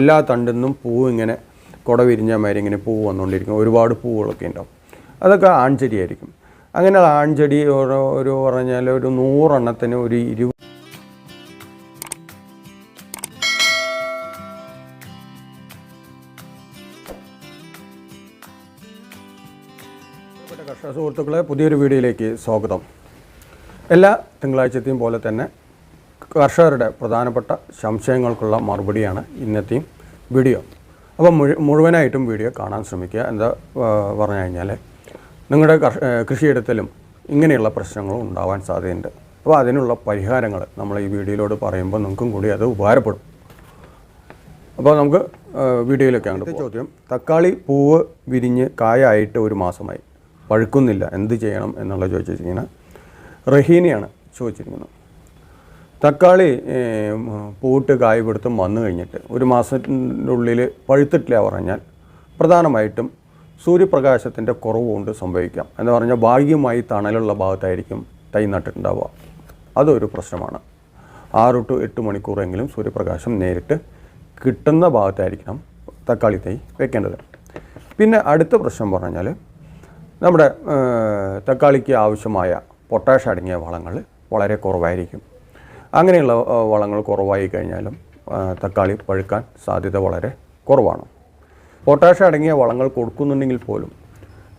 എല്ലാ തണ്ടിൽ നിന്നും പൂവ് ഇങ്ങനെ കുട വിരിഞ്ഞ മാതിരി ഇങ്ങനെ പൂവ് വന്നുകൊണ്ടിരിക്കും. ഒരുപാട് പൂവുകളൊക്കെ ഉണ്ടാവും. അതൊക്കെ ആൺചെടിയായിരിക്കും അങ്ങനെ ആൺചെടി ഓരോ ഒരു പറഞ്ഞാൽ ഒരു നൂറെണ്ണത്തിന് ഒരു ഇരുപത് കർഷക സുഹൃത്തുക്കളെ പുതിയൊരു വീഡിയോയിലേക്ക് സ്വാഗതം. എല്ലാ തിങ്കളാഴ്ചത്തെയും പോലെ തന്നെ കർഷകരുടെ പ്രധാനപ്പെട്ട സംശയങ്ങൾക്കുള്ള മറുപടിയാണ് ഇന്നത്തെയും വീഡിയോ. അപ്പോൾ മുഴു മുഴുവനായിട്ടും വീഡിയോ കാണാൻ ശ്രമിക്കുക. എന്താ പറഞ്ഞു കഴിഞ്ഞാൽ നിങ്ങളുടെ കർഷ കൃഷിയിടത്തിലും ഇങ്ങനെയുള്ള പ്രശ്നങ്ങളും ഉണ്ടാവാൻ സാധ്യതയുണ്ട്. അപ്പോൾ അതിനുള്ള പരിഹാരങ്ങൾ നമ്മൾ ഈ വീഡിയോയിലോട് പറയുമ്പോൾ നിങ്ങൾക്കും കൂടി അത് ഉപകാരപ്പെടും. അപ്പോൾ നമുക്ക് വീഡിയോയിലൊക്കെ അങ്ങോട്ട് ചോദ്യം. തക്കാളി പൂവ് വിരിഞ്ഞ് കായായിട്ട് ഒരു മാസമായി. പഴുക്കുന്നില്ല. എന്ത് ചെയ്യണം എന്നുള്ള ചോദിച്ചിരിക്കുന്നത് റഹീനയാണ് ചോദിച്ചിരിക്കുന്നത്. തക്കാളി പൂട്ട് കായ് പിടുത്തം വന്നു കഴിഞ്ഞിട്ട് ഒരു മാസത്തിന്റെ ഉള്ളിൽ പഴുത്തിട്ടില്ല പറഞ്ഞാൽ പ്രധാനമായിട്ടും സൂര്യപ്രകാശത്തിന്റെ കുറവ് കൊണ്ട് സംഭവിക്കാം. എന്ന് പറഞ്ഞാൽ ഭാഗികമായി തണലുള്ള ഭാഗത്തായിരിക്കും തൈ നട്ടിട്ടുണ്ടാവുക. അതൊരു പ്രശ്നമാണ്. ആറ് ടു എട്ട് മണിക്കൂറെങ്കിലും സൂര്യപ്രകാശം നേരിട്ട് കിട്ടുന്ന ഭാഗത്തായിരിക്കണം തക്കാളി തൈ വെക്കേണ്ടത്. പിന്നെ അടുത്ത പ്രശ്നം പറഞ്ഞാൽ നമ്മുടെ തക്കാളിക്ക് ആവശ്യമായ പൊട്ടാഷ് അടങ്ങിയ വളങ്ങൾ വളരെ കുറവായിരിക്കും. അങ്ങനെയുള്ള വളങ്ങൾ കുറവായി കഴിഞ്ഞാലും തക്കാളി പഴുക്കാൻ സാധ്യത വളരെ കുറവാണ്. പൊട്ടാഷ് അടങ്ങിയ വളങ്ങൾ കൊടുക്കുന്നുണ്ടെങ്കിൽ പോലും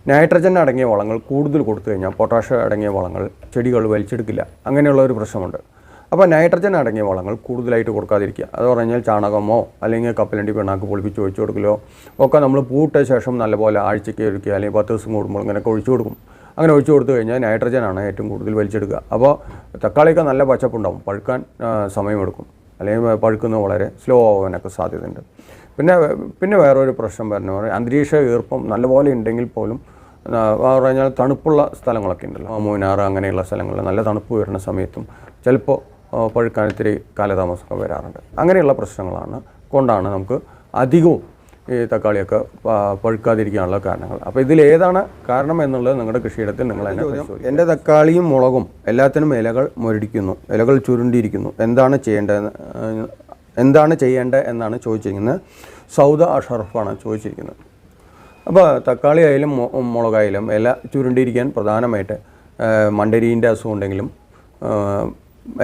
നൈട്രജൻ അടങ്ങിയ വളങ്ങൾ കൂടുതൽ കൊടുത്തു കഴിഞ്ഞാൽ പൊട്ടാഷ് അടങ്ങിയ വളങ്ങൾ ചെടികൾ വലിച്ചെടുക്കില്ല. അങ്ങനെയുള്ള ഒരു പ്രശ്നമുണ്ട്. അപ്പോൾ നൈട്രജൻ അടങ്ങിയ വളങ്ങൾ കൂടുതലായിട്ട് കൊടുക്കാതിരിക്കുക. അത് പറഞ്ഞാൽ ചാണകമോ അല്ലെങ്കിൽ കപ്പലണ്ടി പിണ്ണാക്ക് പൊളിപ്പിച്ച് ഒഴിച്ചു കൊടുക്കലോ ഒക്കെ നമ്മൾ പൂട്ട ശേഷം നല്ലപോലെ ആഴ്ചയ്ക്ക് ഒരുക്കുക അല്ലെങ്കിൽ പത്ത് ദിവസം കൂടുമ്പോൾ ഇങ്ങനെയൊക്കെ ഒഴിച്ചു കൊടുക്കും. അങ്ങനെ ഒഴിച്ചു കൊടുത്തു കഴിഞ്ഞാൽ നൈട്രജനാണ് ഏറ്റവും കൂടുതൽ വലിച്ചെടുക്കുക. അപ്പോൾ തക്കാളിയൊക്കെ നല്ല പച്ചപ്പുണ്ടാവും. പഴുക്കാൻ സമയമെടുക്കും. അല്ലെങ്കിൽ പഴുക്കുന്നത് വളരെ സ്ലോ ആവാനൊക്കെ സാധ്യതയുണ്ട്. പിന്നെ പിന്നെ വേറൊരു പ്രശ്നം പറഞ്ഞു പറഞ്ഞാൽ അന്തരീക്ഷ ഈർപ്പം നല്ലപോലെ ഉണ്ടെങ്കിൽ പോലും പറഞ്ഞാൽ തണുപ്പുള്ള സ്ഥലങ്ങളൊക്കെ ഉണ്ടല്ലോ. മൂന്നാർ അങ്ങനെയുള്ള സ്ഥലങ്ങളിൽ നല്ല തണുപ്പ് വരുന്ന സമയത്തും ചിലപ്പോൾ പഴുക്കാൻ ഇത്തിരി കാലതാമസമൊക്കെ വരാറുണ്ട്. അങ്ങനെയുള്ള പ്രശ്നങ്ങളാണ്. കൊണ്ടാണ് നമുക്ക് അധികവും ഈ തക്കാളിയൊക്കെ പഴുക്കാതിരിക്കാനുള്ള കാരണങ്ങൾ. അപ്പോൾ ഇതിൽ ഏതാണ് കാരണം എന്നുള്ളത് നിങ്ങളുടെ കൃഷിയിടത്തിൽ നിങ്ങൾ തന്നെ. എന്റെ തക്കാളിയും മുളകും എല്ലാത്തിനും ഇലകൾ മുരടിക്കുന്നു ഇലകൾ ചുരുണ്ടിയിരിക്കുന്നു. എന്താണ് ചെയ്യേണ്ടത് എന്താണ് ചെയ്യേണ്ടത് എന്നാണ് ചോദിച്ചിരിക്കുന്നത്. സൗദ അഷറഫാണ് ചോദിച്ചിരിക്കുന്നത്. അപ്പോൾ തക്കാളി ആയാലും മുളകായാലും ഇല ചുരുണ്ടിരിക്കാൻ പ്രധാനമായിട്ട് മണ്ടരീന്റെ അസുഖം ഉണ്ടെങ്കിലും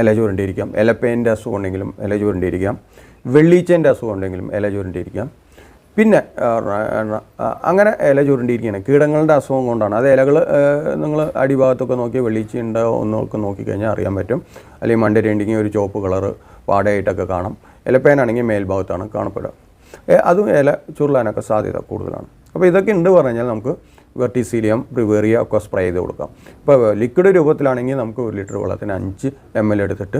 ഇല ചുരുണ്ടിരിക്കാം ഇലപ്പേന്റെ അസുഖം ഉണ്ടെങ്കിലും ഇല ചുരുണ്ടിരിക്കാം വെള്ളീച്ചേന്റെ അസുഖം ഉണ്ടെങ്കിലും ഇല ചുരുണ്ടിരിക്കാം പിന്നെ അങ്ങനെ ഇല ചുരുണ്ടിരിക്കുകയാണ് കീടങ്ങളുടെ അസുഖം കൊണ്ടാണ്. അത് ഇലകൾ നിങ്ങൾ അടിഭാഗത്തൊക്കെ നോക്കി വെളിച്ചുണ്ടോ എന്നൊക്കെ നോക്കിക്കഴിഞ്ഞാൽ അറിയാൻ പറ്റും. അല്ലെങ്കിൽ മണ്ടരേണ്ടിങ്ങി ഒരു ചുവപ്പ് കളറ് പാടയായിട്ടൊക്കെ കാണാം. ഇലപ്പേനാണെങ്കിൽ മേൽഭാഗത്താണ് കാണപ്പെടുക. അതും ഇല ചുരുളാനൊക്കെ സാധ്യത കൂടുതലാണ്. അപ്പോൾ ഇതൊക്കെ ഉണ്ട് പറഞ്ഞാൽ നമുക്ക് വെർട്ടിസീലിയം പ്രിവേറിയ ഒക്കെ സ്പ്രേ ചെയ്ത് കൊടുക്കാം. ഇപ്പോൾ ലിക്വിഡ് രൂപത്തിലാണെങ്കിൽ നമുക്ക് ഒരു ലിറ്റർ വെള്ളത്തിന് അഞ്ച് എം എൽ എടുത്തിട്ട്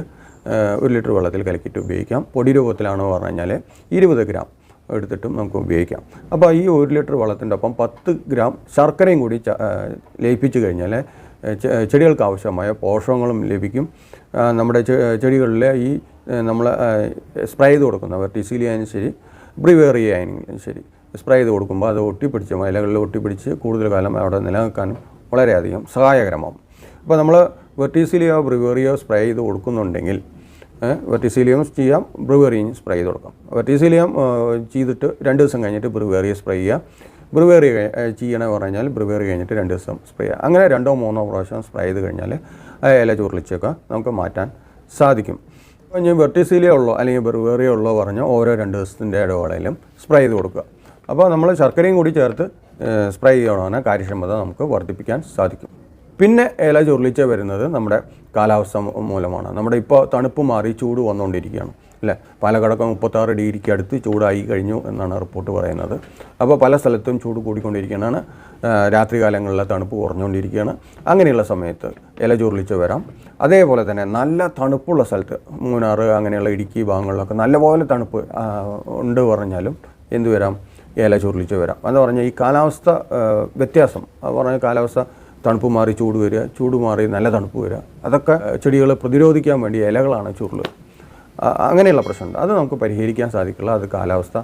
ഒരു ലിറ്റർ വെള്ളത്തിൽ കലക്കിയിട്ട് ഉപയോഗിക്കാം. പൊടി രൂപത്തിലാണെന്ന് പറഞ്ഞു കഴിഞ്ഞാൽ ഇരുപത് ഗ്രാം. എടുത്തിട്ടും നമുക്ക് ഉപയോഗിക്കാം. അപ്പോൾ ഈ ഒരു ലിറ്റർ വെള്ളത്തിന്റെ ഒപ്പം പത്ത് ഗ്രാം ശർക്കരയും കൂടി ലയിപ്പിച്ചു കഴിഞ്ഞാൽ ചെടികൾക്ക് ആവശ്യമായ പോഷകങ്ങളും ലഭിക്കും. നമ്മുടെ ചെടികളിലെ ഈ നമ്മൾ സ്പ്രേ ചെയ്ത് കൊടുക്കുന്നവർ ടിസിലിയായാലും ശരി ബ്രിവേറിയ ശരി സ്പ്രേ ചെയ്ത് കൊടുക്കുമ്പോൾ അത് ഒട്ടിപ്പിടിച്ച് ഇലകളിൽ ഒട്ടിപ്പിടിച്ച് കൂടുതൽ കാലം അവിടെ നിലനിൽക്കാനും വളരെയധികം സഹായകരമാകും. അപ്പോൾ നമ്മൾ വെർട്ടീസിലിയോ ബ്രിവേറിയോ സ്പ്രേ ചെയ്ത് കൊടുക്കുന്നുണ്ടെങ്കിൽ വെർട്ടീസിലിയം ചെയ്യാം ബ്രുവേറിയും സ്പ്രേ ചെയ്ത് കൊടുക്കാം വെർട്ടിസീലിയം ചെയ്തിട്ട് രണ്ട് ദിവസം കഴിഞ്ഞിട്ട് ബ്രുവേറിയ സ്പ്രേ ചെയ്യുക ബ്രിവേറി ചെയ്യണമെന്ന് പറഞ്ഞാൽ ബ്രിവേറി കഴിഞ്ഞിട്ട് രണ്ട് ദിവസം സ്പ്രേ ചെയ്യുക അങ്ങനെ രണ്ടോ മൂന്നോ പ്രാവശ്യം സ്പ്രേ ചെയ്ത് കഴിഞ്ഞാൽ ആ ഇല ചുരുളിച്ചൊക്കെ നമുക്ക് മാറ്റാൻ സാധിക്കും. അപ്പോൾ ഇനി വെർട്ടിസീലിയ ഉള്ളോ അല്ലെങ്കിൽ ബ്രിവേറിയ ഉള്ളോ പറഞ്ഞ് ഓരോ രണ്ട് ദിവസത്തിന്റെ ഇടവേളയിലും സ്പ്രേ ചെയ്ത് കൊടുക്കുക. അപ്പോൾ നമ്മൾ ശർക്കരയും കൂടി ചേർത്ത് സ്പ്രേ ചെയ്യണമെന്ന് കാര്യക്ഷമത നമുക്ക് വർദ്ധിപ്പിക്കാൻ സാധിക്കും. പിന്നെ ഏല ചുരുളിച്ച വരുന്നത് നമ്മുടെ കാലാവസ്ഥ മൂലമാണ്. നമ്മുടെ ഇപ്പോൾ തണുപ്പ് മാറി ചൂട് വന്നുകൊണ്ടിരിക്കുകയാണ് അല്ലേ? പാലക്കാടൊക്കെ മുപ്പത്താറ് ഡിഗ്രിക്ക് അടുത്ത് ചൂടായി കഴിഞ്ഞു എന്നാണ് റിപ്പോർട്ട് പറയുന്നത്. അപ്പോൾ പല സ്ഥലത്തും ചൂട് കൂടിക്കൊണ്ടിരിക്കുകയാണ്. രാത്രി രാത്രികാലങ്ങളിലെ തണുപ്പ് കുറഞ്ഞുകൊണ്ടിരിക്കുകയാണ് അങ്ങനെയുള്ള സമയത്ത് ഇല ചുരുളിച്ച് വരാം. അതേപോലെ തന്നെ നല്ല തണുപ്പുള്ള സ്ഥലത്ത് മൂന്നാർ അങ്ങനെയുള്ള ഇടുക്കി ഭാഗങ്ങളിലൊക്കെ നല്ലപോലെ തണുപ്പ് ഉണ്ട് പറഞ്ഞാലും എന്ത് വരാം? ഇല ചുരുളിച്ച് വരാം. എന്ന് പറഞ്ഞാൽ ഈ കാലാവസ്ഥ വ്യത്യാസം. പറഞ്ഞ കാലാവസ്ഥ തണുപ്പ് മാറി ചൂട് വരിക ചൂട് മാറി നല്ല തണുപ്പ് വരിക. അതൊക്കെ ചെടികളെ പ്രതിരോധിക്കാൻ വേണ്ടി ഇലകളാണ് ചുരുൾ. അങ്ങനെയുള്ള പ്രശ്നം അത് നമുക്ക് പരിഹരിക്കാൻ സാധിക്കില്ല. അത് കാലാവസ്ഥ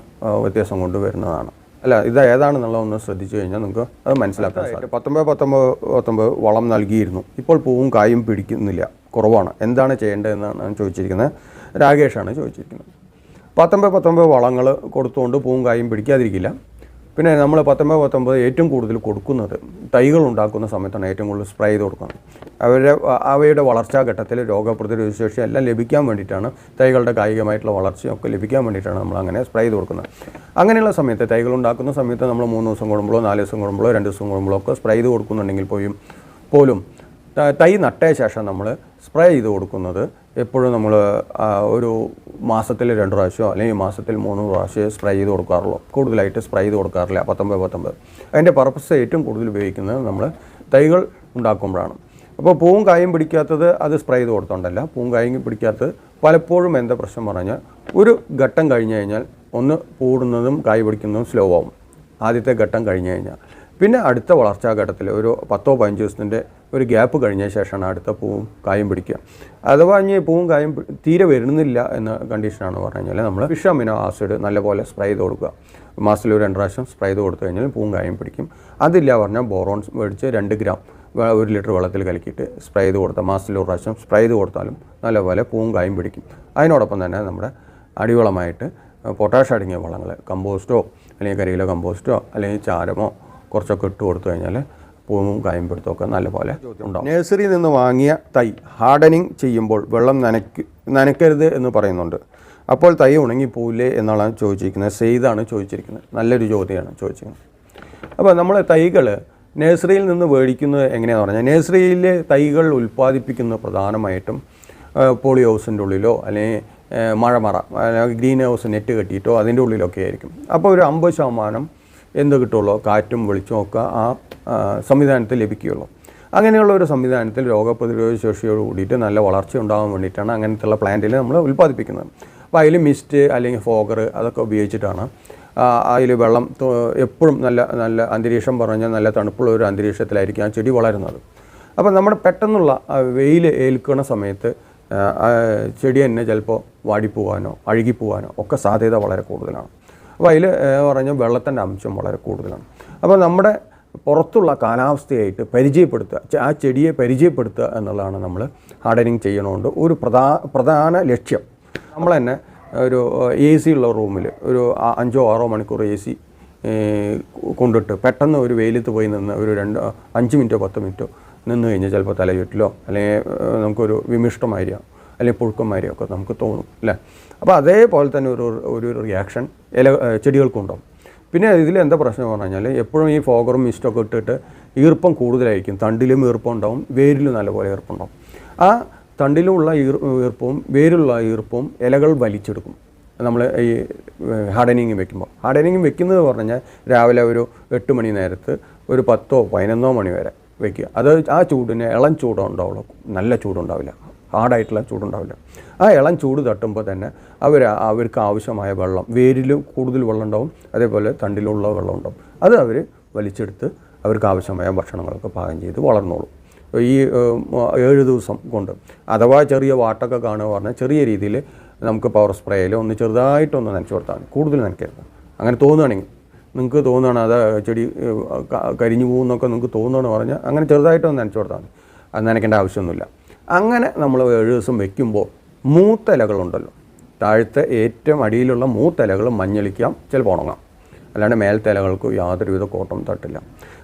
വ്യത്യാസം കൊണ്ട് വരുന്നതാണ് അല്ല ഇത് ഏതാണെന്നുള്ള ഒന്ന് ശ്രദ്ധിച്ചു കഴിഞ്ഞാൽ നമുക്ക് അത് മനസ്സിലാക്കാൻ സാധിക്കും. പത്തൊമ്പത് പത്തൊമ്പത് പത്തൊമ്പത് വളം നൽകിയിരുന്നു. ഇപ്പോൾ പൂവും കായും പിടിക്കുന്നില്ല. കുറവാണ്. എന്താണ് ചെയ്യേണ്ടതെന്നാണ് ചോദിച്ചിരിക്കുന്നത്. രാകേഷാണ് ചോദിച്ചിരിക്കുന്നത്. പത്തൊമ്പത് പത്തൊമ്പത് വളങ്ങൾ കൊടുത്തുകൊണ്ട് പൂവും കായും പിടിക്കാതിരിക്കില്ല. പിന്നെ നമ്മൾ പത്തൊമ്പത് പത്തൊമ്പത് ഏറ്റവും കൂടുതൽ കൊടുക്കുന്നത് തൈകൾ ഉണ്ടാക്കുന്ന സമയത്താണ് ഏറ്റവും കൂടുതൽ സ്പ്രേ ചെയ്ത് കൊടുക്കുന്നത്. അവരുടെ അവയുടെ വളർച്ചാ ഘട്ടത്തിൽ രോഗപ്രതിരോധ ശേഷി എല്ലാം ലഭിക്കാൻ വേണ്ടിയിട്ടാണ് തൈകളുടെ കായികമായിട്ടുള്ള വളർച്ചയൊക്കെ ലഭിക്കാൻ വേണ്ടിയിട്ടാണ് നമ്മൾ അങ്ങനെ സ്പ്രേ ചെയ്ത് കൊടുക്കുന്നത്. അങ്ങനെയുള്ള സമയത്ത് തൈകൾ ഉണ്ടാക്കുന്ന സമയത്ത് നമ്മൾ മൂന്ന് ദിവസം കൂടുമ്പോഴോ നാല് ദിവസം കൂടുമ്പോഴോ രണ്ട് ദിവസം കൂടുമ്പോഴോ ഒക്കെ സ്പ്രേ ചെയ്ത് കൊടുക്കുന്നുണ്ടെങ്കിൽ പോയും പോലും തൈ നട്ടയ ശേഷം നമ്മൾ സ്പ്രേ ചെയ്ത് കൊടുക്കുന്നത് എപ്പോഴും നമ്മൾ ഒരു മാസത്തിൽ രണ്ട് പ്രാവശ്യമോ അല്ലെങ്കിൽ മാസത്തിൽ മൂന്ന് പ്രാവശ്യം സ്പ്രേ ചെയ്ത് കൊടുക്കാറുള്ളൂ. കൂടുതലായിട്ട് സ്പ്രേ ചെയ്ത് കൊടുക്കാറില്ല. പത്തൊമ്പത് പത്തൊമ്പത്. അതിന്റെ പർപ്പസ് ഏറ്റവും കൂടുതൽ ഉപയോഗിക്കുന്നത് നമ്മൾ തൈകൾ ഉണ്ടാക്കുമ്പോഴാണ്. അപ്പോൾ പൂവും കായും പിടിക്കാത്തത് അത് സ്പ്രേ ചെയ്ത് കൊടുത്തോണ്ടല്ല. പൂവും കായും പിടിക്കാത്തത് പലപ്പോഴും എന്താ പ്രശ്നം പറഞ്ഞാൽ ഒരു ഘട്ടം കഴിഞ്ഞ് കഴിഞ്ഞാൽ ഒന്ന് പൂടുന്നതും കായ് പിടിക്കുന്നതും സ്ലോ ആവും. ആദ്യത്തെ ഘട്ടം കഴിഞ്ഞ് കഴിഞ്ഞാൽ. പിന്നെ അടുത്ത വളർച്ചാ ഘട്ടത്തിൽ ഒരു പത്തോ പതിനഞ്ച് ദിവസത്തിന്റെ ഒരു ഗ്യാപ്പ് കഴിഞ്ഞ ശേഷമാണ് അടുത്ത പൂവും കായും പിടിക്കുക. അഥവാ ഇനി പൂവും കായും തീരെ വരുന്നില്ല എന്ന കണ്ടീഷനാണ് പറഞ്ഞു കഴിഞ്ഞാൽ നമ്മൾ ഫിഷ് അമിനോ ആസിഡ് നല്ലപോലെ സ്പ്രേ ചെയ്ത് കൊടുക്കുക. മാസത്തിൽ ഒരു രണ്ട് പ്രാവശ്യം സ്പ്രേ ചെയ്ത് കൊടുത്തു കഴിഞ്ഞാൽ പൂവും കായും പിടിക്കും. അതില്ല പറഞ്ഞാൽ ബോറോൺ മേടിച്ച് രണ്ട് ഗ്രാം ഒരു ലിറ്റർ വെള്ളത്തിൽ കലക്കിയിട്ട് സ്പ്രേ ചെയ്ത് കൊടുത്താൽ മാസത്തിൽ ഒരു പ്രാവശ്യം സ്പ്രേ ചെയ്ത് കൊടുത്താലും നല്ലപോലെ പൂവും കായും പിടിക്കും. അതിനോടൊപ്പം തന്നെ നമ്മുടെ അടിവളമായിട്ട് പൊട്ടാഷ് അടങ്ങിയ വളങ്ങൾ കമ്പോസ്റ്റോ അല്ലെങ്കിൽ കരിയില കമ്പോസ്റ്റോ അല്ലെങ്കിൽ ചാരമോ കുറച്ചൊക്കെ ഇട്ട് കൊടുത്തു കഴിഞ്ഞാൽ പൂവും കായും നല്ലപോലെ ഉണ്ടാവും. നഴ്സറിയിൽ നിന്ന് വാങ്ങിയ തൈ ഹാർഡനിങ് ചെയ്യുമ്പോൾ വെള്ളം നനയ്ക്ക് നനയ്ക്കരുത് എന്ന് പറയുന്നുണ്ട്. അപ്പോൾ തൈ ഉണങ്ങിപ്പോവില്ലേ എന്നാണ് ചോദിച്ചിരിക്കുന്നത്. സെയ്താണ് ചോദിച്ചിരിക്കുന്നത്. നല്ലൊരു ചോദ്യമാണ് ചോദിച്ചിരിക്കുന്നത്. അപ്പോൾ നമ്മൾ തൈകൾ നഴ്സറിയിൽ നിന്ന് മേടിക്കുന്നത് എങ്ങനെയാണെന്ന് പറഞ്ഞാൽ നഴ്സറിയിൽ തൈകൾ ഉൽപ്പാദിപ്പിക്കുന്ന പ്രധാനമായിട്ടും പോളി ഹൗസിന്റെ ഉള്ളിലോ അല്ലെങ്കിൽ മഴമറ ഗ്രീൻ ഹൗസ് നെറ്റ് കെട്ടിയിട്ടോ അതിന്റെ ഉള്ളിലൊക്കെ ആയിരിക്കും. അപ്പോൾ ഒരു അമ്പത് ശതമാനം എന്ത് കിട്ടുള്ളൂ? കാറ്റും വെളിച്ചവും ഒക്കെ ആ സംവിധാനത്തിൽ ലഭിക്കുകയുള്ളൂ. അങ്ങനെയുള്ള ഒരു സംവിധാനത്തിൽ രോഗപ്രതിരോധ ശേഷിയോട് കൂടിയിട്ട് നല്ല വളർച്ച ഉണ്ടാകാൻ വേണ്ടിയിട്ടാണ് അങ്ങനത്തെയുള്ള പ്ലാന്റിൽ നമ്മൾ ഉൽപ്പാദിപ്പിക്കുന്നത്. അപ്പോൾ അതിൽ മിസ്റ്റ് അല്ലെങ്കിൽ ഫോഗർ അതൊക്കെ ഉപയോഗിച്ചിട്ടാണ്. അതിൽ വെള്ളം എപ്പോഴും നല്ല നല്ല അന്തരീക്ഷം പറഞ്ഞാൽ നല്ല തണുപ്പുള്ള ഒരു അന്തരീക്ഷത്തിലായിരിക്കും ആ ചെടി വളരുന്നത്. അപ്പോൾ നമ്മുടെ പെട്ടെന്നുള്ള വെയിൽ ഏൽക്കുന്ന സമയത്ത് ചെടി തന്നെ ചിലപ്പോൾ വാടിപ്പോവാനോ അഴുകിപ്പോവാനോ ഒക്കെ സാധ്യത വളരെ കൂടുതലാണ്. അപ്പോൾ അതിൽ പറഞ്ഞാൽ വെള്ളത്തിന്റെ അംശം വളരെ കൂടുതലാണ്. അപ്പോൾ നമ്മുടെ പുറത്തുള്ള കാലാവസ്ഥയായിട്ട് പരിചയപ്പെടുത്തുക ആ ചെടിയെ പരിചയപ്പെടുത്തുക എന്നുള്ളതാണ് നമ്മൾ ഹാർഡനിങ് ചെയ്യണോണ്ട് ഒരു പ്രധാ പ്രധാന ലക്ഷ്യം. നമ്മൾ തന്നെ ഒരു എ സി ഉള്ള റൂമിൽ ഒരു അഞ്ചോ ആറോ മണിക്കൂർ എ സി കൊണ്ടിട്ട് പെട്ടെന്ന് ഒരു വെയിലത്ത് പോയി നിന്ന് ഒരു രണ്ട് അഞ്ച് മിനിറ്റോ പത്ത് മിനിറ്റോ നിന്ന് കഴിഞ്ഞാൽ ചിലപ്പോൾ തലചുറ്റിലോ അല്ലെങ്കിൽ നമുക്കൊരു വിമിഷ്ടമായിരിക്കാം അല്ലെങ്കിൽ പുഴുക്കന്മാരെയോ ഒക്കെ നമുക്ക് തോന്നും അല്ലേ? അപ്പോൾ അതേപോലെ തന്നെ ഒരു ഒരു റിയാക്ഷൻ ഇല ചെടികൾക്കുണ്ടാവും പിന്നെ ഇതിൽ എന്താ പ്രശ്നം പറഞ്ഞു കഴിഞ്ഞാൽ എപ്പോഴും ഈ ഫോഗറും മിസ്റ്റൊക്കെ ഇട്ടിട്ട് ഈർപ്പം കൂടുതലായിരിക്കും. തണ്ടിലും ഈർപ്പം ഉണ്ടാവും വേരിലും നല്ലപോലെ ഈർപ്പം ഉണ്ടാവും. ആ തണ്ടിലുമുള്ള ഈർ ഈർപ്പവും വേരിലുള്ള ഈർപ്പവും ഇലകൾ വലിച്ചെടുക്കും. നമ്മൾ ഈ ഹാർഡനിങ് വെക്കുമ്പോൾ. ഹാർഡനിങ് വെക്കുന്നത് പറഞ്ഞു കഴിഞ്ഞാൽ രാവിലെ ഒരു എട്ട് മണി നേരത്ത് ഒരു പത്തോ പതിനൊന്നോ മണി വരെ വെക്കുക. അത് ആ ചൂടിന് ഇളം ചൂടുണ്ടാവുള്ളൂ. നല്ല ചൂടുണ്ടാവില്ല. ഹാർഡായിട്ടുള്ള ചൂടുണ്ടാവില്ല. ആ ഇളം ചൂട് തട്ടുമ്പോൾ തന്നെ അവർ അവർക്ക് ആവശ്യമായ വെള്ളം വേരിൽ കൂടുതൽ വെള്ളം ഉണ്ടാവും അതേപോലെ തണ്ടിലുള്ള വെള്ളം ഉണ്ടാവും. അത് അവർ വലിച്ചെടുത്ത് അവർക്ക് ആവശ്യമായ ഭക്ഷണങ്ങളൊക്കെ പാകം ചെയ്ത് വളർന്നോളും. ഈ ഏഴ് ദിവസം കൊണ്ട്. അഥവാ ചെറിയ വാട്ടൊക്കെ കാണുക പറഞ്ഞാൽ ചെറിയ രീതിയിൽ നമുക്ക് പവർ സ്പ്രേയിൽ ഒന്ന് ചെറുതായിട്ടൊന്ന് നനച്ചു കൊടുത്താൽ മതി. കൂടുതൽ നനയ്ക്കരുത് അങ്ങനെ തോന്നുകയാണെങ്കിൽ നിങ്ങൾക്ക് തോന്നുകയാണ് അത് ചെടി കരിഞ്ഞു പോകുന്നൊക്കെ നിങ്ങൾക്ക് തോന്നുകയാണ് പറഞ്ഞാൽ അങ്ങനെ ചെറുതായിട്ടൊന്ന് നനച്ചു കൊടുത്താൽ മതി. അത് നനയ്ക്കേണ്ട ആവശ്യമൊന്നുമില്ല. അങ്ങനെ നമ്മൾ ഏഴ് ദിവസം വെക്കുമ്പോൾ മൂത്ത ഇലകളുണ്ടല്ലോ താഴത്തെ ഏറ്റവും അടിയിലുള്ള മൂത്തലകൾ മഞ്ഞളിക്കാം ചിലപ്പോൾ ഉണങ്ങാം. അല്ലാണ്ട് മേൽത്തലകൾക്ക് യാതൊരുവിധ കോട്ടം തട്ടില്ല.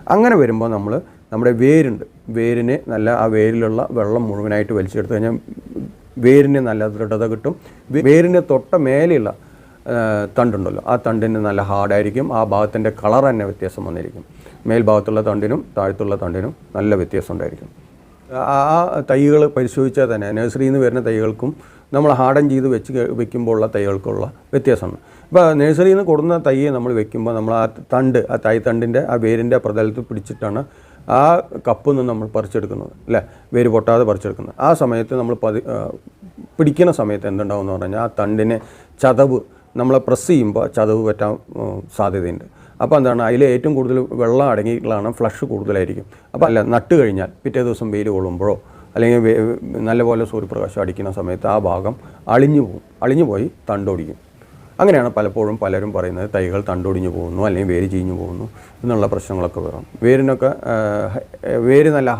അങ്ങനെ വരുമ്പോൾ നമ്മൾ നമ്മുടെ വേരുണ്ട്. വേരിന് നല്ല ആ വേരിലുള്ള വെള്ളം മുഴുവനായിട്ട് വലിച്ചെടുത്ത് കഴിഞ്ഞാൽ വേരിന് നല്ല ദൃഢത കിട്ടും. വേരിന് തൊട്ട മേലെയുള്ള തണ്ടുണ്ടല്ലോ. ആ തണ്ടിന് നല്ല ഹാർഡായിരിക്കും. ആ ഭാഗത്തിന്റെ കളർ തന്നെ വ്യത്യാസം വന്നിരിക്കും. മേൽഭാഗത്തുള്ള തണ്ടിനും താഴത്തുള്ള തണ്ടിനും നല്ല വ്യത്യാസം ഉണ്ടായിരിക്കും. ആ തൈകൾ പരിശോധിച്ചാൽ തന്നെ നഴ്സറിയിൽ നിന്ന് വരുന്ന തൈകൾക്കും നമ്മൾ ഹാർഡൻ ചെയ്ത് വെച്ച് വെക്കുമ്പോഴുള്ള തൈകൾക്കുള്ള വ്യത്യാസമാണ് ഇപ്പോൾ നഴ്സറിയിൽ നിന്ന് കൊടുക്കുന്ന തൈയെ നമ്മൾ വെക്കുമ്പോൾ നമ്മൾ ആ തണ്ട് ആ തൈ തണ്ടിന്റെ ആ വേരിന്റെ പ്രതലത്തിൽ പിടിച്ചിട്ടാണ് ആ കപ്പിൽ നിന്ന് നമ്മൾ പറിച്ചെടുക്കുന്നത് അല്ലേ? വേര് പൊട്ടാതെ പറിച്ചെടുക്കുന്നത്. ആ സമയത്ത് നമ്മൾ പതി പിടിക്കുന്ന സമയത്ത് എന്തുണ്ടാവും എന്ന് പറഞ്ഞാൽ ആ തണ്ടിനെ ചതവ് നമ്മളെ പ്രസ് ചെയ്യുമ്പോൾ ചതവ് പറ്റാൻ സാധ്യതയുണ്ട്. അപ്പോൾ എന്താണ് അതിൽ ഏറ്റവും കൂടുതൽ വെള്ളം അടങ്ങിയിട്ടുള്ളതാണ് ഫ്ലഷ് കൂടുതലായിരിക്കും. അപ്പോൾ അല്ല നട്ട് കഴിഞ്ഞാൽ പിറ്റേ ദിവസം വെയിൽ കൊള്ളുമ്പോഴോ അല്ലെങ്കിൽ നല്ലപോലെ സൂര്യപ്രകാശം അടിക്കുന്ന സമയത്ത് ആ ഭാഗം അളിഞ്ഞു പോകും. അളിഞ്ഞു പോയി തണ്ടൊടിക്കും. അങ്ങനെയാണ് പലപ്പോഴും പലരും പറയുന്നത് തൈകൾ തണ്ടൊടിഞ്ഞു പോകുന്നു അല്ലെങ്കിൽ വേര് ചീഞ്ഞു പോകുന്നു എന്നുള്ള പ്രശ്നങ്ങളൊക്കെ വരും. വേരിനൊക്കെ വേര് നല്ല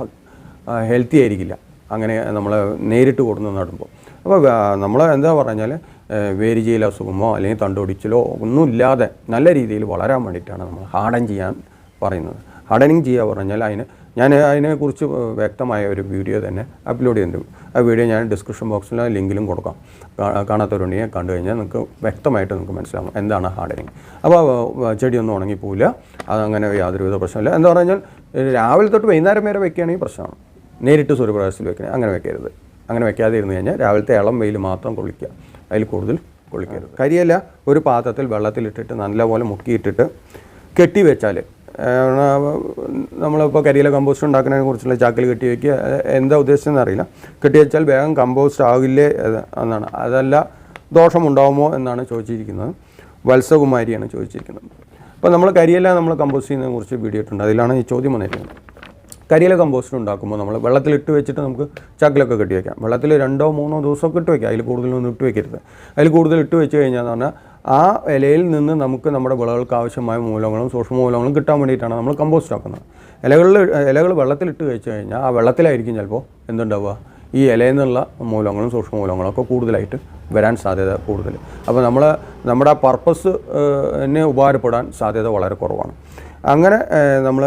ഹെൽത്തി ആയിരിക്കില്ല. അങ്ങനെ നമ്മൾ നേരിട്ട് കൊടുന്ന് നടുമ്പോൾ. അപ്പോൾ നമ്മൾ എന്താ പറഞ്ഞാൽ വേരിജയിൽ അസുഖമോ അല്ലെങ്കിൽ തണ്ടൊടിച്ചിലോ ഒന്നുമില്ലാതെ നല്ല രീതിയിൽ വളരാൻ വേണ്ടിയിട്ടാണ് നമ്മൾ ഹാർഡൻ ചെയ്യാൻ പറയുന്നത്. ഹാർഡനിങ് ചെയ്യുക പറഞ്ഞാൽ അതിന് ഞാൻ അതിനെക്കുറിച്ച് വ്യക്തമായ ഒരു വീഡിയോ തന്നെ അപ്ലോഡ് ചെയ്യുന്നുണ്ട് ആ വീഡിയോ ഞാൻ ഡിസ്ക്രിപ്ഷൻ ബോക്സിലും ലിങ്കിലും കൊടുക്കാം. കാണാത്തവരുണ്ടെങ്കിൽ കണ്ടു കഴിഞ്ഞാൽ നിങ്ങൾക്ക് വ്യക്തമായിട്ട് നിങ്ങൾക്ക് മനസ്സിലാകും എന്താണ് ഹാർഡനിങ് അപ്പോൾ ചെടിയൊന്നും ഉണങ്ങിപ്പോവില്ല. അതങ്ങനെ യാതൊരുവിധ പ്രശ്നമില്ല എന്താ പറഞ്ഞാൽ രാവിലെ തൊട്ട് വൈകുന്നേരം വരെ വയ്ക്കുകയാണെങ്കിൽ പ്രശ്നമാണ്. നേരിട്ട് സൂര്യപ്രകാശത്തിൽ വെക്കണേ അങ്ങനെ വെക്കരുത്. അങ്ങനെ വെക്കാതെ ഇരുന്ന് കഴിഞ്ഞാൽ രാവിലത്തെ ഇളം വെയിൽ മാത്രം കൊള്ളിക്കുക അതിൽ കൂടുതൽ കൊള്ളിക്കരുത്. കരിയില ഒരു പാത്രത്തിൽ വെള്ളത്തിലിട്ടിട്ട് നല്ലപോലെ മുക്കിയിട്ടിട്ട് കെട്ടി വെച്ചാൽ നമ്മളിപ്പോൾ കരിയില കമ്പോസ്റ്റ് ഉണ്ടാക്കുന്നതിനെ കുറിച്ചുള്ള ചാക്കിൽ കെട്ടി വയ്ക്കുക എന്താ ഉദ്ദേശിച്ചതെന്ന് അറിയില്ല. കെട്ടി വെച്ചാൽ വേഗം കമ്പോസ്റ്റ് ആകില്ലേ എന്നാണ്. അതല്ല ദോഷമുണ്ടാകുമോ എന്നാണ് ചോദിച്ചിരിക്കുന്നത്. വത്സകുമാരിയാണ് ചോദിച്ചിരിക്കുന്നത്. അപ്പോൾ നമ്മൾ കരിയില നമ്മൾ കമ്പോസ്റ്റ് ചെയ്യുന്നതിനെ കുറിച്ച് വീഡിയോ ഇട്ടുണ്ട് അതിലാണ് ഈ ചോദ്യം വന്നിരിക്കുന്നത്. കരിയില കമ്പോസ്റ്റ് ഉണ്ടാക്കുമ്പോൾ നമ്മൾ വെള്ളത്തിലിട്ട് വെച്ചിട്ട് നമുക്ക് ചക്കിലൊക്കെ കെട്ടി വയ്ക്കാം വെള്ളത്തിൽ രണ്ടോ മൂന്നോ ദിവസമൊക്കെ ഇട്ട് വയ്ക്കാം അതിൽ കൂടുതലൊന്നും ഇട്ട് വയ്ക്കരുത് അതിൽ കൂടുതൽ ഇട്ട് വെച്ച് കഴിഞ്ഞാൽ എന്ന് പറഞ്ഞാൽ ആ ഇലയിൽ നിന്ന് നമുക്ക് നമ്മുടെ വിളകൾക്ക് ആവശ്യമായ മൂലങ്ങളും സൂക്ഷ്മമൂലങ്ങളും കിട്ടാൻ വേണ്ടിയിട്ടാണ് നമ്മൾ കമ്പോസ്റ്റ് ആക്കുന്നത്. ഇലകളിൽ ഇലകൾ വെള്ളത്തിലിട്ട് വെച്ച് കഴിഞ്ഞാൽ ആ വെള്ളത്തിലായിരിക്കും ചിലപ്പോൾ എന്തുണ്ടാവുക? ഈ ഇലയിൽ നിന്നുള്ള മൂലങ്ങളും സൂക്ഷ്മമൂലങ്ങളും ഒക്കെ കൂടുതലായിട്ട് വരാൻ സാധ്യത കൂടുതൽ. അപ്പോൾ നമ്മൾ നമ്മുടെ പർപ്പസ് എന്നെ ഉപകാരപ്പെടാൻ സാധ്യത വളരെ കുറവാണ്. അങ്ങനെ നമ്മൾ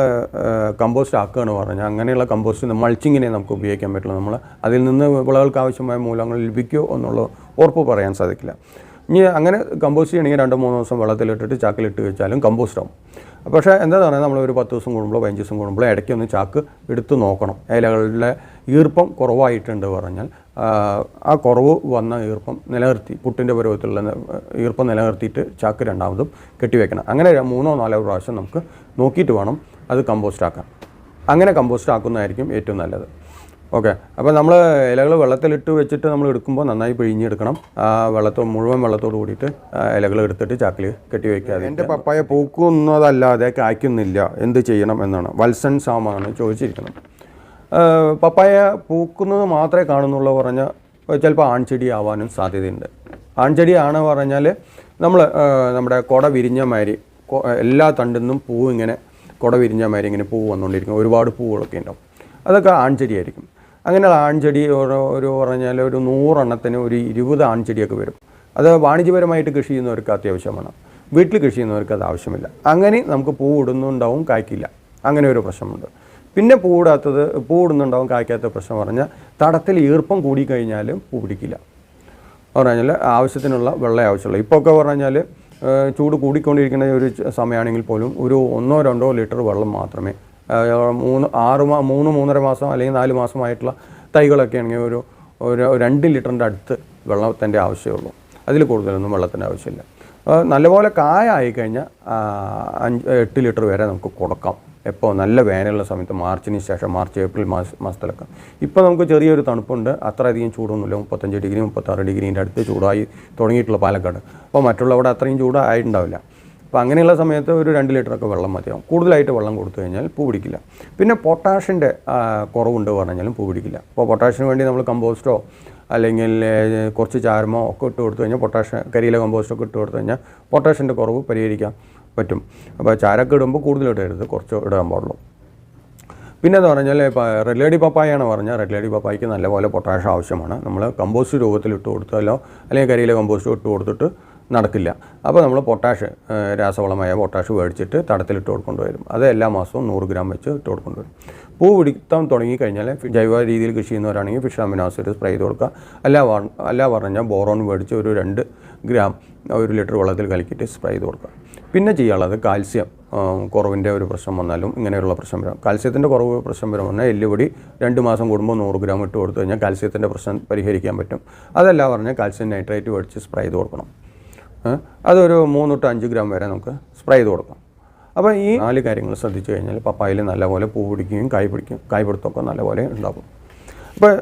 കമ്പോസ്റ്റ് ആക്കുകയാണ് പറഞ്ഞാൽ അങ്ങനെയുള്ള കമ്പോസ്റ്റ് മൾച്ചിങ്ങിനെ നമുക്ക് ഉപയോഗിക്കാൻ പറ്റുള്ളൂ. നമ്മൾ അതിൽ നിന്ന് വിളകൾക്ക് ആവശ്യമായ മൂലങ്ങൾ ലഭിക്കുമോ എന്നുള്ള ഉറപ്പ് പറയാൻ സാധിക്കില്ല. ഇനി അങ്ങനെ കമ്പോസ്റ്റ് ചെയ്യണമെങ്കിൽ രണ്ടോ മൂന്നോ ദിവസം വെള്ളത്തിലിട്ടിട്ട് ചാക്കിലിട്ട് വെച്ചാലും കമ്പോസ്റ്റ് ആവും. പക്ഷേ എന്താ പറയുക നമ്മൾ ഒരു പത്ത് ദിവസം കൂടുമ്പോൾ പതിനഞ്ച് ദിവസം കൂടുമ്പോൾ ഇടയ്ക്ക് ഒന്ന് ചാക്ക് എടുത്ത് നോക്കണം. ഇലകളുടെ ഈർപ്പം കുറവായിട്ടുണ്ട് പറഞ്ഞാൽ ആ, കുറവ് വന്ന ഈർപ്പം നിലനിർത്തി പുട്ടിന്റെ പരുവത്തിലുള്ള ഈർപ്പം നിലനിർത്തിയിട്ട് ചാക്ക് രണ്ടാമതും കെട്ടിവെക്കണം. അങ്ങനെ മൂന്നോ നാലോ പ്രാവശ്യം നമുക്ക് നോക്കിയിട്ട് വേണം അത് കമ്പോസ്റ്റ് ആക്കാൻ. അങ്ങനെ കമ്പോസ്റ്റ് ആക്കുന്നതായിരിക്കും ഏറ്റവും നല്ലത്. ഓക്കെ. അപ്പോൾ നമ്മൾ ഇലകൾ വെള്ളത്തിലിട്ട് വെച്ചിട്ട് നമ്മൾ എടുക്കുമ്പോൾ നന്നായി പിഴിഞ്ഞെടുക്കണം. ആ വെള്ളത്തോ മുഴുവൻ വെള്ളത്തോട് കൂടിയിട്ട് ഇലകൾ എടുത്തിട്ട് ചാക്കിൽ കെട്ടി വയ്ക്കാതെ എന്റെ പപ്പായ പൂക്കുന്നതല്ലാതെ കായ്ക്കുന്നില്ല. എന്ത് ചെയ്യണം എന്നാണ്. വത്സൻ സാമാണ് ചോദിച്ചിരിക്കുന്നത്. പപ്പായ പൂക്കുന്നത് മാത്രമേ കാണുന്നുള്ളൂ പറഞ്ഞാൽ ചിലപ്പോൾ ആൺചെടി ആവാനും സാധ്യതയുണ്ട്. ആൺചെടി ആൺചെടിയാണ് പറഞ്ഞാൽ നമ്മൾ നമ്മുടെ കുട വിരിഞ്ഞ മാതിരി എല്ലാ തണ്ടിൽ നിന്നും പൂവ് ഇങ്ങനെ കുട വിരിഞ്ഞ മാതിരി ഇങ്ങനെ പൂ വന്നുകൊണ്ടിരിക്കും ഒരുപാട് പൂവുകളൊക്കെ ഉണ്ടാവും. അതൊക്കെ ആൺചെടിയായിരിക്കും അങ്ങനെ ആൺചെടി ഒരു ഒരു പറഞ്ഞാൽ ഒരു നൂറെണ്ണത്തിന് ഒരു ഇരുപത് ആൺചെടിയൊക്കെ വരും. അത് വാണിജ്യപരമായിട്ട് കൃഷി ചെയ്യുന്നവർക്ക് അത്യാവശ്യമാണ് വീട്ടിൽ കൃഷി ചെയ്യുന്നവർക്ക് അത് ആവശ്യമില്ല. അങ്ങനെ നമുക്ക് പൂ ഇടുന്നുണ്ടാവും കായ്ക്കില്ല. അങ്ങനെ ഒരു പ്രശ്നമുണ്ട്. പിന്നെ പൂടാത്തത് പൂടുന്നുണ്ടാവും കായ്ക്കാത്ത പ്രശ്നം പറഞ്ഞാൽ തടത്തിൽ ഈർപ്പം കൂടി കൂടിക്കഴിഞ്ഞാലും പൂ പിടിക്കില്ല പറഞ്ഞാൽ ആവശ്യത്തിനുള്ള വെള്ളം ആവശ്യമുള്ള. ഇപ്പോൾ ഒക്കെ പറഞ്ഞാൽ ചൂട് കൂടിക്കൊണ്ടിരിക്കുന്ന ഒരു സമയമാണെങ്കിൽ പോലും ഒരു ഒന്നോ രണ്ടോ ലിറ്റർ വെള്ളം മാത്രമേ മൂന്ന് ആറ് മാ മൂന്ന് മൂന്നര മാസം അല്ലെങ്കിൽ നാല് മാസമായിട്ടുള്ള തൈകളൊക്കെ ആണെങ്കിൽ ഒരു ഒരു രണ്ട് ലിറ്ററിന്റെ അടുത്ത് വെള്ളത്തിന്റെ ആവശ്യമുള്ളൂ അതിൽ കൂടുതലൊന്നും വെള്ളത്തിന്റെ ആവശ്യമില്ല. നല്ലപോലെ കായ ആയിക്കഴിഞ്ഞാൽ അഞ്ച് എട്ട് ലിറ്റർ വരെ നമുക്ക് കൊടുക്കാം. എപ്പോൾ നല്ല വേനലുള്ള സമയത്ത് മാർച്ചിന് ശേഷം മാർച്ച് ഏപ്രിൽ മാസ മാസത്തിലൊക്കെ. ഇപ്പോൾ നമുക്ക് ചെറിയൊരു തണുപ്പുണ്ട്. അത്രയധികം ചൂടൊന്നുമില്ല. മുപ്പത്തഞ്ച് ഡിഗ്രി മുപ്പത്താറ് ഡിഗ്രീന്റെ അടുത്ത് ചൂടായി തുടങ്ങിയിട്ടുള്ള പാലക്കാട്. അപ്പോൾ മറ്റുള്ളവിടെ അത്രയും ചൂടായിട്ടുണ്ടാവില്ല. അപ്പോൾ അങ്ങനെയുള്ള സമയത്ത് ഒരു രണ്ട് ലിറ്ററൊക്കെ വെള്ളം മതിയാവും. കൂടുതലായിട്ട് വെള്ളം കൊടുത്തു കഴിഞ്ഞാൽ പൂ പിടിക്കില്ല. പിന്നെ പൊട്ടാഷിന്റെ കുറവുണ്ട് പറഞ്ഞാലും പൂ പിടിക്കില്ല. അപ്പോൾ പൊട്ടാഷിന് വേണ്ടി നമ്മൾ കമ്പോസ്റ്റോ അല്ലെങ്കിൽ കുറച്ച് ചാരമോ ഒക്കെ ഇട്ട് കൊടുത്തു കഴിഞ്ഞാൽ പൊട്ടാഷ് കരിയില കമ്പോസ്റ്റൊക്കെ ഇട്ട് കൊടുത്തു കഴിഞ്ഞാൽ പൊട്ടാഷിന്റെ കുറവ് പരിഹരിക്കാൻ പറ്റും. അപ്പോൾ ചാരൊക്കെ ഇടുമ്പോൾ കൂടുതൽ ഇടരുത് കുറച്ച് ഇടാൻ പാടുള്ളൂ. പിന്നെ എന്ന് പറഞ്ഞാൽ റെഡ് ലേഡി പപ്പായാണ് പറഞ്ഞാൽ റെഡ് ലേഡി പപ്പായ്ക്ക് നല്ലപോലെ പൊട്ടാഷ് ആവശ്യമാണ്. നമ്മൾ കമ്പോസ്റ്റ് രൂപത്തിൽ ഇട്ട് കൊടുത്താലോ അല്ലെങ്കിൽ കരിയിലെ കമ്പോസ്റ്റ് ഇട്ട് കൊടുത്തിട്ട് നടക്കില്ല. അപ്പോൾ നമ്മൾ പൊട്ടാഷ് രാസവളമായ പൊട്ടാഷ് മേടിച്ചിട്ട് തടത്തിലിട്ട് കൊടുക്കേണ്ടി വരും. അത് എല്ലാ മാസവും നൂറ് ഗ്രാം വെച്ച് ഇട്ട് കൊടുക്കേണ്ടി വരും. പൂ പിടിത്താൻ തുടങ്ങിക്കഴിഞ്ഞാൽ ജൈവ രീതിയിൽ കൃഷി ചെയ്യുന്നവരാണെങ്കിൽ ഫിഷ് അമിനാസിഡ് സ്പ്രേ ചെയ്ത് കൊടുക്കുക. അല്ല അല്ല പറഞ്ഞാൽ ബോറോൺ മേടിച്ച് ഒരു രണ്ട് ഗ്രാം ഒരു ലിറ്റർ വെള്ളത്തിൽ കലക്കിയിട്ട് സ്പ്രേ ചെയ്ത് കൊടുക്കുക. പിന്നെ ചെയ്യാനുള്ളത് കാൽസ്യം കുറവിന്റെ ഒരു പ്രശ്നം വന്നാലും ഇങ്ങനെയുള്ള പ്രശ്നം വരാം. കാൽസ്യത്തിന്റെ കുറവ് പ്രശ്നം വരും പറഞ്ഞാൽ എല്ലുപൊടി രണ്ട് മാസം കൂടുമ്പോൾ നൂറ് ഗ്രാം ഇട്ട് കൊടുത്തു കഴിഞ്ഞാൽ കാൽസ്യത്തിന്റെ പ്രശ്നം പരിഹരിക്കാൻ പറ്റും. അതല്ല പറഞ്ഞാൽ കാൽസ്യം നൈട്രേറ്റ് മേടിച്ച് സ്പ്രേ ചെയ്ത് കൊടുക്കണം. അതൊരു മൂന്ന് തൊട്ട് അഞ്ച് ഗ്രാം വരെ നമുക്ക് സ്പ്രേ ചെയ്ത് കൊടുക്കാം. അപ്പോൾ ഈ നാല് കാര്യങ്ങൾ ശ്രദ്ധിച്ചു കഴിഞ്ഞാൽ പപ്പായിൽ നല്ലപോലെ പൂ പിടിക്കുകയും കായ് പിടിക്കും കായ് പിടുത്തമൊക്കെ നല്ലപോലെ ഉണ്ടാകും. അപ്പോൾ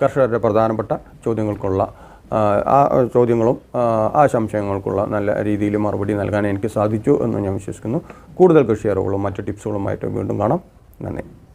കർഷകരുടെ പ്രധാനപ്പെട്ട ചോദ്യങ്ങൾക്കുള്ള ആ, ചോദ്യങ്ങളും ആ സംശയങ്ങൾക്കുള്ള നല്ല രീതിയിൽ മറുപടി നൽകാൻ എനിക്ക് സാധിച്ചു എന്ന് ഞാൻ വിശ്വസിക്കുന്നു. കൂടുതൽ കൃഷി അറിവുകളും മറ്റ് ടിപ്സുകളുമായിട്ട് വീണ്ടും കാണാം. നന്ദി.